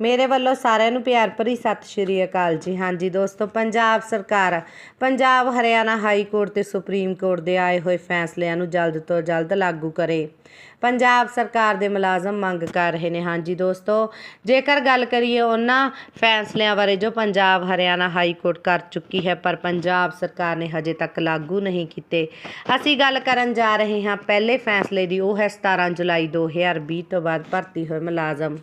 ਮੇਰੇ ਵੱਲੋਂ ਸਾਰਿਆਂ ਨੂੰ ਪਿਆਰ ਭਰੀ ਸਤਿ ਸ਼੍ਰੀ ਅਕਾਲ ਜੀ। ਹਾਂਜੀ ਦੋਸਤੋ, ਪੰਜਾਬ ਸਰਕਾਰ, ਪੰਜਾਬ ਹਰਿਆਣਾ ਹਾਈ ਕੋਰਟ ਤੇ ਸੁਪਰੀਮ ਕੋਰਟ ਦੇ ਆਏ ਹੋਏ ਫੈਸਲਿਆਂ ਨੂੰ ਜਲਦ ਤੋਂ ਜਲਦ ਲਾਗੂ ਕਰੇ। ਪੰਜਾਬ ਸਰਕਾਰ ਦੇ ਮੁਲਾਜ਼ਮ ਮੰਗ ਕਰ ਰਹੇ ਨੇ। ਹਾਂਜੀ ਦੋਸਤੋ, ਜੇਕਰ ਗੱਲ ਕਰੀਏ ਉਹਨਾਂ ਫੈਸਲਿਆਂ ਬਾਰੇ ਜੋ ਪੰਜਾਬ ਹਰਿਆਣਾ ਹਾਈ ਕੋਰਟ ਕਰ ਚੁੱਕੀ ਹੈ, ਪਰ ਪੰਜਾਬ ਸਰਕਾਰ ਨੇ ਹਜੇ ਤੱਕ ਲਾਗੂ ਨਹੀਂ ਕੀਤੇ। ਅਸੀਂ ਗੱਲ ਕਰਨ ਜਾ ਰਹੇ ਹਾਂ, ਪਹਿਲੇ ਫੈਸਲੇ ਦੀ, ਉਹ ਹੈ 17 ਜੁਲਾਈ 2020 ਤੋਂ ਬਾਅਦ ਭਰਤੀ ਹੋਏ ਮੁਲਾਜ਼ਮ।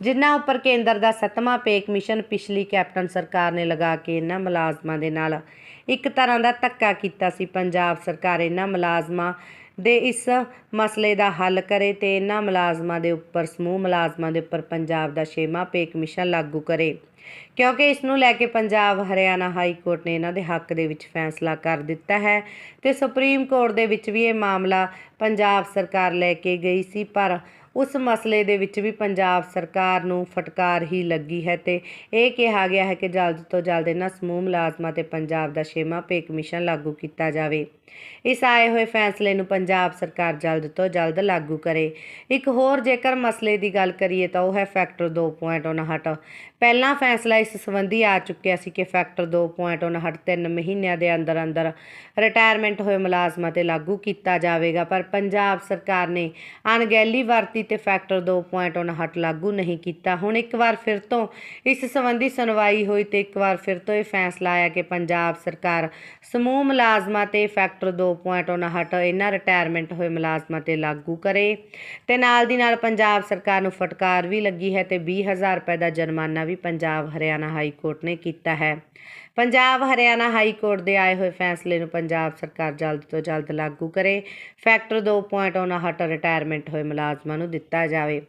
ਜਿਨ੍ਹਾਂ ਉੱਪਰ ਕੇਂਦਰ ਦਾ ਸੱਤਵਾਂ ਪੇ ਕਮਿਸ਼ਨ ਪਿਛਲੀ ਕੈਪਟਨ ਸਰਕਾਰ ਨੇ ਲਗਾ ਕੇ ਇਹਨਾਂ ਮੁਲਾਜ਼ਮਾਂ ਦੇ ਨਾਲ ਇੱਕ ਤਰ੍ਹਾਂ ਦਾ ਧੱਕਾ ਕੀਤਾ ਸੀ। ਪੰਜਾਬ ਸਰਕਾਰ ਇਹਨਾਂ ਮੁਲਾਜ਼ਮਾਂ ਦੇ ਇਸ ਮਸਲੇ ਦਾ ਹੱਲ ਕਰੇ ਤੇ ਇਹਨਾਂ ਮੁਲਾਜ਼ਮਾਂ ਦੇ ਉੱਪਰ, ਸਮੂਹ ਮੁਲਾਜ਼ਮਾਂ ਦੇ ਉੱਪਰ ਪੰਜਾਬ ਦਾ ਛੇਵਾਂ ਪੇ ਕਮਿਸ਼ਨ ਲਾਗੂ ਕਰੇ। ਕਿਉਂਕਿ ਇਸ ਨੂੰ ਲੈ ਕੇ ਪੰਜਾਬ, ਹਰਿਆਣਾ ਹਾਈ ਕੋਰਟ ਨੇ ਇਹਨਾਂ ਦੇ ਹੱਕ ਦੇ ਵਿੱਚ ਫੈਸਲਾ ਕਰ ਦਿੱਤਾ ਹੈ ਤੇ ਸੁਪਰੀਮ ਕੋਰਟ ਦੇ ਵਿੱਚ ਵੀ ਇਹ ਮਾਮਲਾ ਪੰਜਾਬ ਸਰਕਾਰ ਲੈ ਕੇ ਗਈ ਸੀ, ਪਰ ਉਸ ਮਸਲੇ ਦੇ ਵਿੱਚ ਵੀ ਪੰਜਾਬ ਸਰਕਾਰ ਨੂੰ ਫਟਕਾਰ ਹੀ ਲੱਗੀ ਹੈ ਤੇ ਇਹ ਕਿਹਾ ਗਿਆ ਹੈ ਕਿ ਜਲਦ ਤੋਂ ਜਲਦ ਇਹਨਾਂ ਸਮੂਹ ਮੁਲਾਜ਼ਮਾਂ ਤੇ ਪੰਜਾਬ ਦਾ ਛੇਵਾਂ ਪੇ ਕਮਿਸ਼ਨ ਲਾਗੂ ਕੀਤਾ ਜਾਵੇ। ਇਸ ਆਏ ਹੋਏ ਫੈਸਲੇ ਨੂੰ ਪੰਜਾਬ ਸਰਕਾਰ ਜਲਦ ਤੋਂ ਜਲਦ ਲਾਗੂ ਕਰੇ। ਇੱਕ ਹੋਰ ਜੇਕਰ ਮਸਲੇ ਦੀ ਗੱਲ ਕਰੀਏ ਤਾਂ ਉਹ ਹੈ ਫੈਕਟਰ 2.59 ਪਹਿਲਾਂ ਫੈਸਲਾ ਇਸ ਸੰਬੰਧੀ ਆ ਚੁੱਕਿਆ ਸੀ ਕਿ ਫੈਕਟਰ 2.59 ਤਿੰਨ ਮਹੀਨਿਆਂ ਦੇ ਅੰਦਰ ਅੰਦਰ ਰਿਟਾਇਰਮੈਂਟ ਹੋਏ ਮੁਲਾਜ਼ਮਾਂ ਤੇ ਲਾਗੂ ਕੀਤਾ ਜਾਵੇਗਾ, ਪਰ ਪੰਜਾਬ ਸਰਕਾਰ ਨੇ ਅਣਗਹਿਲੀ ਵਰਤੀ ਤੇ ਫੈਕਟਰ 2.59 ਲਾਗੂ ਨਹੀਂ ਕੀਤਾ। ਹੁਣ ਇੱਕ ਵਾਰ ਫਿਰ ਤੋਂ ਇਸ ਸੰਬੰਧੀ ਸੁਣਵਾਈ ਹੋਈ ਤੇ ਇੱਕ ਵਾਰ ਫਿਰ ਤੋਂ ਇਹ ਫੈਸਲਾ ਆਇਆ ਕਿ ਪੰਜਾਬ ਸਰਕਾਰ ਸਮੂਹ ਮੁਲਾਜ਼ਮਾਂ ਤੇ ਫੈਕਟਰ 2.59 ਇਹਨਾਂ ਰਿਟਾਇਰਮੈਂਟ ਹੋਏ ਮੁਲਾਜ਼ਮਾਂ ਤੇ ਲਾਗੂ ਕਰੇ। ਤੇ ਨਾਲ ਦੀ ਨਾਲ ਪੰਜਾਬ ਸਰਕਾਰ ਨੂੰ ਫਟਕਾਰ ਵੀ ਲੱਗੀ ਹੈ ਤੇ 20000 ਰੁਪਏ ਦਾ ਜੁਰਮਾਨਾ ਵੀ ਪੰਜਾਬ ਹਰਿਆਣਾ ਹਾਈ ਕੋਰਟ ਨੇ ਕੀਤਾ ਹੈ। ਪੰਜਾਬ ਹਰਿਆਣਾ ਹਾਈ ਕੋਰਟ ਦੇ ਆਏ ਹੋਏ ਫੈਸਲੇ ਨੂੰ ਪੰਜਾਬ ਸਰਕਾਰ ਜਲਦ ਤੋਂ ਜਲਦ ਲਾਗੂ ਕਰੇ। ਫੈਕਟਰ 2.59 ਰਿਟਾਇਰਮੈਂਟ ਹੋਏ ਮੁਲਾਜ਼ਮਾਂ ਨੂੰ ਦਿੱਤਾ ਜਾਵੇ।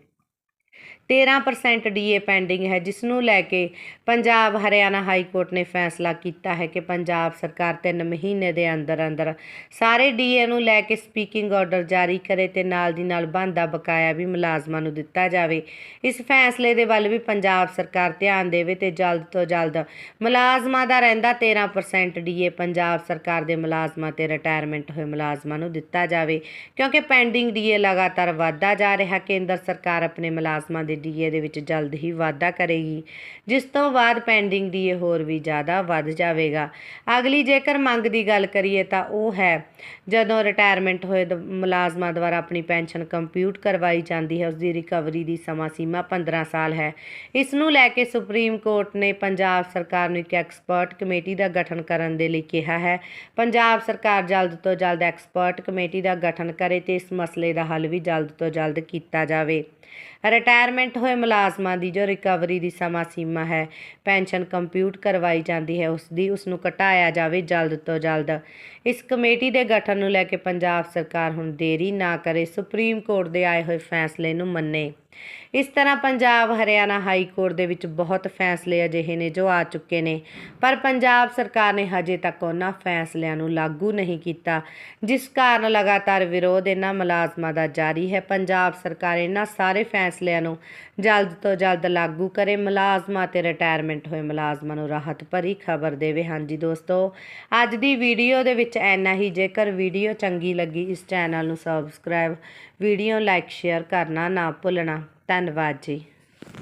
13% ਡੀਏ ਪੈਂਡਿੰਗ ਹੈ ਜਿਸ ਨੂੰ ਲੈ ਕੇ ਪੰਜਾਬ ਹਰਿਆਣਾ ਹਾਈ ਕੋਰਟ ਨੇ ਫੈਸਲਾ ਕੀਤਾ ਹੈ ਕਿ ਪੰਜਾਬ ਸਰਕਾਰ 3 ਮਹੀਨੇ ਦੇ ਅੰਦਰ ਅੰਦਰ ਸਾਰੇ ਡੀਏ ਨੂੰ ਲੈ ਕੇ ਸਪੀਕਿੰਗ ਆਰਡਰ ਜਾਰੀ ਕਰੇ ਤੇ ਨਾਲ ਦੀ ਨਾਲ ਬੰਦਾ ਬਕਾਇਆ ਵੀ ਮੁਲਾਜ਼ਮਾਂ ਨੂੰ ਦਿੱਤਾ ਜਾਵੇ। ਇਸ ਫੈਸਲੇ ਦੇ ਵੱਲ ਵੀ ਪੰਜਾਬ ਸਰਕਾਰ ਧਿਆਨ ਦੇਵੇ ਤੇ ਜਲਦ ਤੋਂ ਜਲਦ ਮੁਲਾਜ਼ਮਾਂ ਦਾ ਰਹਿੰਦਾ 13% ਡੀਏ ਪੰਜਾਬ ਸਰਕਾਰ ਦੇ ਮੁਲਾਜ਼ਮਾਂ ਤੇ ਰਿਟਾਇਰਮੈਂਟ ਹੋਏ ਮੁਲਾਜ਼ਮਾਂ ਨੂੰ ਦਿੱਤਾ ਜਾਵੇ, ਕਿਉਂਕਿ ਪੈਂਡਿੰਗ ਡੀਏ ਲਗਾਤਾਰ ਵਧਦਾ ਜਾ ਰਿਹਾ। ਕੇਂਦਰ ਸਰਕਾਰ ਆਪਣੇ ਮੁਲਾਜ਼ਮਾਂ ਦੇ ਡੀਏ ਦੇ ਵਿੱਚ ਜਲਦ ਹੀ ਵਾਧਾ ਕਰੇਗੀ। ਜਿਸ ਤੋਂ ਬਾਅਦ ਪੈਂਡਿੰਗ ਡੀਏ ਹੋਰ ਵੀ ਜ਼ਿਆਦਾ ਵੱਧ ਜਾਵੇਗਾ। ਅਗਲੀ ਜੇਕਰ ਮੰਗ ਦੀ ਗੱਲ ਕਰੀਏ ਤਾਂ ਉਹ ਹੈ, ਜਦੋਂ ਰਿਟਾਇਰਮੈਂਟ ਹੋਏ ਮੁਲਾਜ਼ਮਾਂ ਦੁਆਰਾ ਆਪਣੀ ਪੈਨਸ਼ਨ ਕੰਪਿਊਟ ਕਰਵਾਈ ਜਾਂਦੀ ਹੈ ਉਸ ਦੀ ਰਿਕਵਰੀ ਦੀ ਸਮਾਂ ਸੀਮਾ 15 ਸਾਲ ਹੈ। ਇਸ ਨੂੰ ਲੈ ਕੇ ਸੁਪਰੀਮ ਕੋਰਟ ਨੇ ਪੰਜਾਬ ਸਰਕਾਰ ਨੂੰ ਇੱਕ ਐਕਸਪਰਟ ਕਮੇਟੀ ਦਾ ਗਠਨ ਕਰਨ ਦੇ ਲਈ ਕਿਹਾ ਹੈ। ਪੰਜਾਬ ਸਰਕਾਰ ਜਲਦ ਤੋਂ ਜਲਦ ਐਕਸਪਰਟ ਕਮੇਟੀ ਦਾ ਗਠਨ ਕਰੇ ਤੇ ਇਸ ਮਸਲੇ ਦਾ ਹੱਲ ਵੀ ਜਲਦ ਤੋਂ ਜਲਦ ਕੀਤਾ ਜਾਵੇ। ਰਿਟਾਇਰਮੈਂਟ ਹੋਏ ਮੁਲਾਜ਼ਮਾਂ ਦੀ ਜੋ ਰਿਕਵਰੀ ਦੀ ਸਮਾਂ ਸੀਮਾ ਹੈ, ਪੈਨਸ਼ਨ ਕੰਪਿਊਟ ਕਰਵਾਈ ਜਾਂਦੀ ਹੈ, ਉਸ ਦੀ ਉਸ ਨੂੰ ਘਟਾਇਆ ਜਾਵੇ ਜਲਦ ਤੋਂ ਜਲਦ। ਇਸ ਕਮੇਟੀ ਦੇ ਗਠਨ ਨੂੰ ਲੈ ਕੇ ਪੰਜਾਬ ਸਰਕਾਰ ਹੁਣ ਦੇਰੀ ਨਾ ਕਰੇ, ਸੁਪਰੀਮ ਕੋਰਟ ਦੇ ਆਏ ਹੋਏ ਫੈਸਲੇ ਨੂੰ ਮੰਨੇ। ਇਸ ਤਰ੍ਹਾਂ ਪੰਜਾਬ, ਹਰਿਆਣਾ ਹਾਈ ਕੋਰਟ ਦੇ ਵਿੱਚ ਬਹੁਤ ਫੈਸਲੇ ਅਜਿਹੇ ਨੇ ਜੋ ਆ ਚੁੱਕੇ ਨੇ, ਪਰ ਪੰਜਾਬ ਸਰਕਾਰ ਨੇ ਹਜੇ ਤੱਕ ਉਹਨਾਂ ਫੈਸਲਿਆਂ ਨੂੰ ਲਾਗੂ ਨਹੀਂ ਕੀਤਾ, ਜਿਸ ਕਾਰਨ ਲਗਾਤਾਰ ਵਿਰੋਧ ਇਹਨਾਂ ਮੁਲਾਜ਼ਮਾਂ ਦਾ ਜਾਰੀ ਹੈ। ਪੰਜਾਬ ਸਰਕਾਰ ਇਹਨਾਂ ਸਾਰੇ ਫੈਸਲਿਆਂ ਨੂੰ ਜਲਦ ਤੋਂ ਜਲਦ ਲਾਗੂ ਕਰੇ ਮੁਲਾਜ਼ਮਾਂ ਤੇ ਰਿਟਾਇਰਮੈਂਟ ਹੋਏ ਮੁਲਾਜ਼ਮਾਂ ਨੂੰ ਰਾਹਤ ਭਰੀ ਖਬਰ ਦੇਵੇ। ਹਾਂਜੀ ਦੋਸਤੋ, ਅੱਜ ਦੀ ਵੀਡੀਓ ਦੇ ਵਿੱਚ ਐਨਾ ਹੀ। ਜੇਕਰ ਵੀਡੀਓ ਚੰਗੀ ਲੱਗੀ, ਇਸ ਚੈਨਲ ਨੂੰ ਸਬਸਕ੍ਰਾਈਬ ਵੀਡੀਓ ਲਾਈਕ ਸ਼ੇਅਰ ਕਰਨਾ ਨਾ ਭੁੱਲਣਾ। ਧੰਨਵਾਦ ਜੀ।